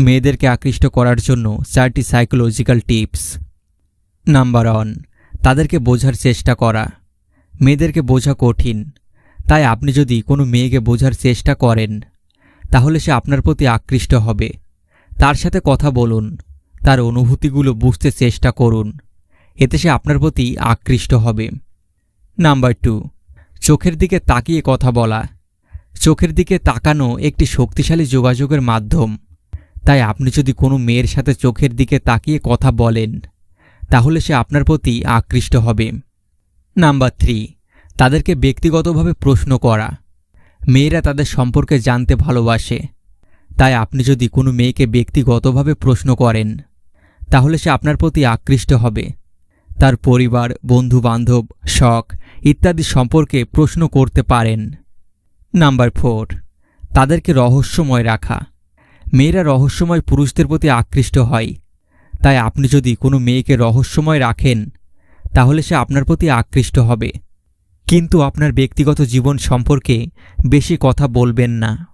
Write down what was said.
মেয়েদেরকে আকৃষ্ট করার জন্য চারটি সাইকোলজিক্যাল টিপস নাম্বার ওয়ান তাদেরকে বোঝার চেষ্টা করা। মেয়েদেরকে বোঝা কঠিন। তাই আপনি যদি কোনো মেয়েকে বোঝার চেষ্টা করেন, তাহলে সে আপনার প্রতি আকৃষ্ট হবে। তার সাথে কথা বলুন, তার অনুভূতিগুলো বুঝতে চেষ্টা করুন। এতে সে আপনার প্রতি আকৃষ্ট হবে। নাম্বার টু চোখের দিকে তাকিয়ে কথা বলা। চোখের দিকে তাকানো একটি শক্তিশালী যোগাযোগের মাধ্যম। তাই আপনি যদি কোনো মেয়ের সাথে চোখের দিকে তাকিয়ে কথা বলেন, তাহলে সে আপনার প্রতি আকৃষ্ট হবে। নাম্বার থ্রি, তাদেরকে ব্যক্তিগতভাবে প্রশ্ন করা। মেয়েরা তাদের সম্পর্কে জানতে ভালোবাসে। তাই আপনি যদি কোনো মেয়েকে ব্যক্তিগতভাবে প্রশ্ন করেন, তাহলে সে আপনার প্রতি আকৃষ্ট হবে। তার পরিবার, বন্ধুবান্ধব, শখ ইত্যাদি সম্পর্কে প্রশ্ন করতে পারেন। নাম্বার ফোর, তাদেরকে রহস্যময় রাখা। মেয়েরা রহস্যময় পুরুষদের প্রতি আকৃষ্ট হয়। তাই আপনি যদি কোনো মেয়েকে রহস্যময় রাখেন, তাহলে সে আপনার প্রতি আকৃষ্ট হবে। কিন্তু আপনার ব্যক্তিগত জীবন সম্পর্কে বেশি কথা বলবেন না।